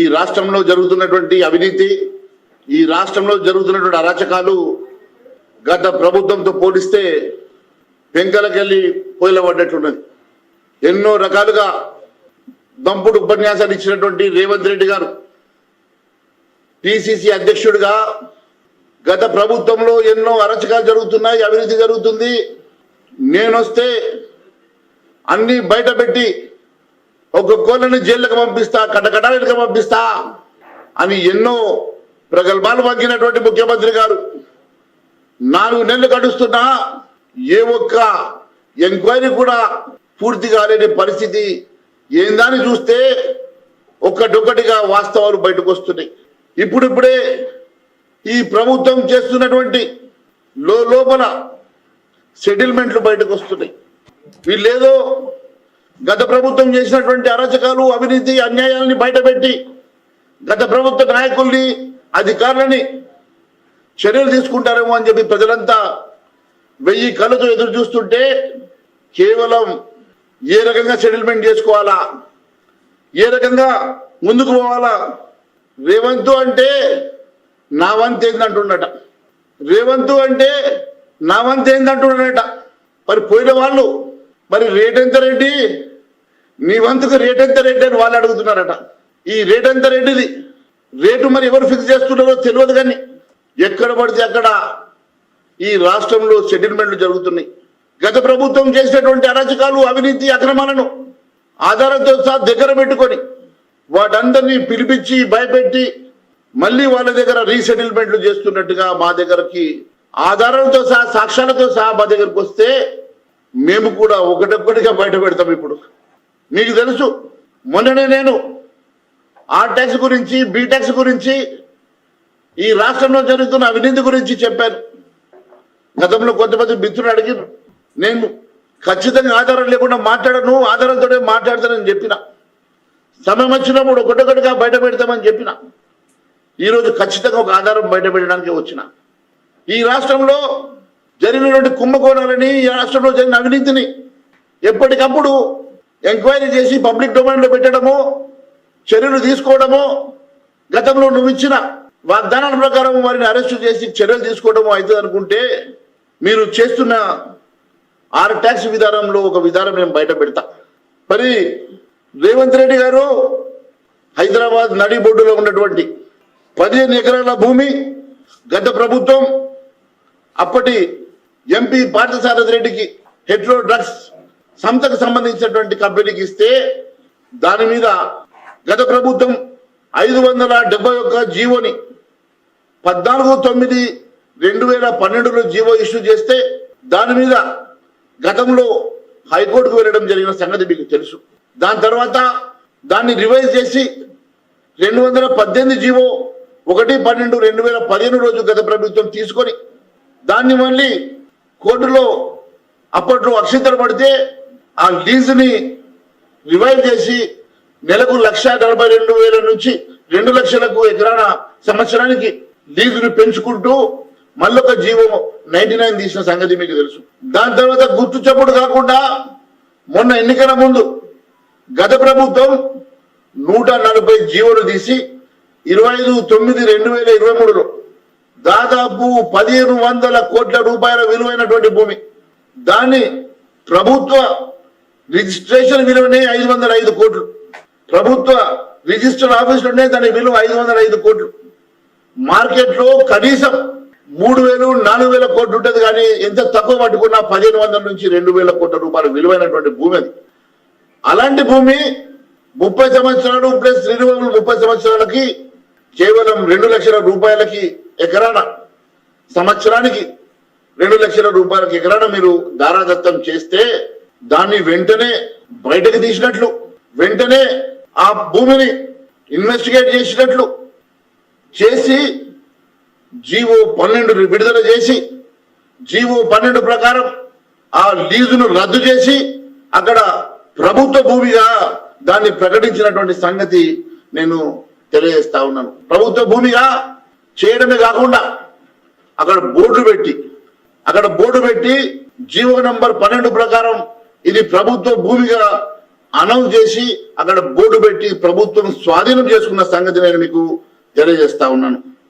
ఈ రాష్ట్రంలో జరుగుతున్నటువంటి అవినీతి ఈ రాష్ట్రంలో జరుగుతున్నటువంటి అరాచకాలు గత ప్రభుత్వంతో పోలిస్తే పెంకలకెళ్ళి పొయ్యిల పడ్డట్లున్నది. ఎన్నో రకాలుగా దంపుడు ఉపన్యాసాలు ఇచ్చినటువంటి రేవంత్ రెడ్డి గారు పిసిసి అధ్యక్షుడిగా గత ప్రభుత్వంలో ఎన్నో అరచకాలు జరుగుతున్నాయి అవినీతి జరుగుతుంది. నేనొస్తే అన్ని బయటపెట్టి ఒక కోళ్ళని జైళ్ళకి పంపిస్తా కటకటాలకు పంపిస్తా అని ఎన్నో ప్రగల్భాలు పగ్గినటువంటి ముఖ్యమంత్రి గారు. నాలుగు నెలలు గడుస్తున్నా ఏ ఒక్క ఎంక్వైరీ కూడా పూర్తి కాలేని పరిస్థితి. ఏందని చూస్తే ఒక్కటొక్కటిగా వాస్తవాలు బయటకు వస్తున్నాయి. ఇప్పుడిప్పుడే ఈ ప్రభుత్వం చేస్తున్నటువంటి లో లోపల సెటిల్మెంట్లు బయటకు వస్తున్నాయి. వీళ్ళేదో గత ప్రభుత్వం చేసినటువంటి అరాచకాలు అవినీతి అన్యాయాలని బయటపెట్టి గత ప్రభుత్వ నాయకుల్ని అధికారులని చర్యలు తీసుకుంటారేమో అని చెప్పి ప్రజలంతా వెయ్యి కళ్ళతో ఎదురు చూస్తుంటే కేవలం ఏ రకంగా సెటిల్మెంట్ చేసుకోవాలా? ఏ రకంగా ముందుకు పోవాలా? రేవంతు అంటే నా వంతు ఏందంటున్నట రేవంతు అంటే నా వంతు ఏందంటున్నాడట మరి పోయిన వాళ్ళు మరి రేట్ ఎంత రెడ్డి నీ వంతుకు రేట్ ఎంత రెడ్డి అని వాళ్ళు అడుగుతున్నారట. ఈ రేట్ ఎంత రెడ్డిది రేటు మరి ఎవరు ఫిక్స్ చేస్తున్నారో తెలియదు కానీ ఎక్కడ పడితే అక్కడ ఈ రాష్ట్రంలో సెటిల్మెంట్లు జరుగుతున్నాయి. గత ప్రభుత్వం చేసినటువంటి అరాచకాలు అవినీతి అక్రమాలను ఆధారంతో సహా దగ్గర పెట్టుకొని వాటందరినీ పిలిపించి భయపెట్టి మళ్ళీ వాళ్ళ దగ్గర రీసెటిల్మెంట్లు చేస్తున్నట్టుగా మా దగ్గరకి ఆధారాలతో సహా సాక్ష్యాలతో సహా మా దగ్గరకు వస్తే మేము కూడా ఒకటొక్కటిగా బయట పెడతాం ఇప్పుడు. మీకు తెలుసు మొన్ననే నేను ఆ ట్యాక్స్ గురించి బీ ట్యాక్స్ గురించి ఈ రాష్ట్రంలో జరుగుతున్న అవినీతి గురించి చెప్పాను. గతంలో కొంతమంది మిత్రులు అడిగి నేను ఖచ్చితంగా ఆధారం లేకుండా మాట్లాడను ఆధారంతోనే మాట్లాడతానని చెప్పిన. సమయం వచ్చినప్పుడు ఒకటొకటిగా బయట పెడతామని చెప్పిన. ఈరోజు ఖచ్చితంగా ఒక ఆధారం బయట పెట్టడానికి వచ్చిన. ఈ రాష్ట్రంలో జరిగినటువంటి కుంభకోణాలని ఈ రాష్ట్రంలో జరిగిన అవినీతిని ఎప్పటికప్పుడు ఎంక్వైరీ చేసి పబ్లిక్ డొమైన్లో పెట్టడము చర్యలు తీసుకోవడము గతంలో నువ్వు ఇచ్చిన వాగ్దానాల ప్రకారం వారిని అరెస్టు చేసి చర్యలు తీసుకోవడము అవుతుంది అనుకుంటే మీరు చేస్తున్న ఆరు ట్యాక్స్ విధానంలో ఒక విధానం నేను బయట పెడతా. మరి రేవంత్ రెడ్డి గారు హైదరాబాద్ నడి బొడ్డులో ఉన్నటువంటి పదిహేను ఎకరాల భూమి గత ప్రభుత్వం అప్పటి ఎంపీ పార్థసారథి రెడ్డికి హెట్రో డ్రగ్స్ సంస్థకు సంబంధించినటువంటి కంపెనీకి ఇస్తే దాని మీద గత ప్రభుత్వం ఐదు వందల డెబ్బై ఒక్క జీవోని పద్నాలుగు తొమ్మిది రెండు వేల పన్నెండులో జీవో ఇష్యూ చేస్తే దాని మీద గతంలో హైకోర్టుకు వెళ్ళడం జరిగిన సంగతి మీకు తెలుసు. దాని తర్వాత దాన్ని రివైజ్ చేసి రెండు వందల పద్దెనిమిది జీవో ఒకటి పన్నెండు రెండు వేల పదిహేను రోజు గత ప్రభుత్వం తీసుకొని దాన్ని మళ్ళీ కోర్టులో అప్పట్లో అక్షింతలు పడితే ఆ లీజుని రివైవ్ చేసి నెలకు లక్ష నలభై రెండు వేల నుంచి రెండు లక్షలకు ఎకరాన సంవత్సరానికి లీజును పెంచుకుంటూ మళ్ళొక జీవం నైన్టీ నైన్ తీసిన సంగతి మీకు తెలుసు. దాని తర్వాత గుర్తు చప్పుడు కాకుండా మొన్న ఎన్నికల ముందు గత ప్రభుత్వం నూట నలభై జీవోలు తీసి ఇరవై ఐదు తొమ్మిది రెండు వేల ఇరవై మూడులో దాదాపు పదిహేను వందల కోట్ల రూపాయల విలువైనటువంటి భూమి. దాన్ని ప్రభుత్వ రిజిస్ట్రేషన్ విలువనే ఐదు వందల ఐదు కోట్లు. ప్రభుత్వ రిజిస్టర్ ఆఫీసులోనే దాని విలువ ఐదు వందల ఐదు కోట్లు. మార్కెట్లో కనీసం మూడు వేలు నాలుగు వేల కోట్లు ఉంటుంది కానీ ఎంత తక్కువ పట్టుకున్నా పదిహేను వందల నుంచి రెండు వేల కోట్ల రూపాయలు విలువైనటువంటి భూమి అది. అలాంటి భూమి ముప్పై సంవత్సరాలు ప్లస్ రిన్యూవబుల్ ముప్పై సంవత్సరాలకి కేవలం రెండు లక్షల రూపాయలకి ఎకరాన సంవత్సరానికి రెండు లక్షల రూపాయలకి ఎకరాన మీరు దారాదత్తం చేస్తే దాన్ని వెంటనే బయటకు తీసినట్లు వెంటనే ఆ భూమిని ఇన్వెస్టిగేట్ చేసినట్లు చేసి జీవో పన్నెండు విడుదల చేసి జీవో పన్నెండు ప్రకారం ఆ లీజును రద్దు చేసి అక్కడ ప్రభుత్వ భూమిగా దాన్ని ప్రకటించినటువంటి సంగతి నేను తెలియజేస్తా ఉన్నాను. ప్రభుత్వ భూమిగా చేయడమే కాకుండా అక్కడ బోర్డు పెట్టి అక్కడ బోర్డు పెట్టి జీవో నంబర్ పన్నెండు ప్రకారం ఇది ప్రభుత్వ భూమిగా అనౌన్స్ చేసి అక్కడ బోర్డు పెట్టి ప్రభుత్వం స్వాధీనం చేసుకున్న సంగతి నేను మీకు తెలియజేస్తా ఉన్నాను.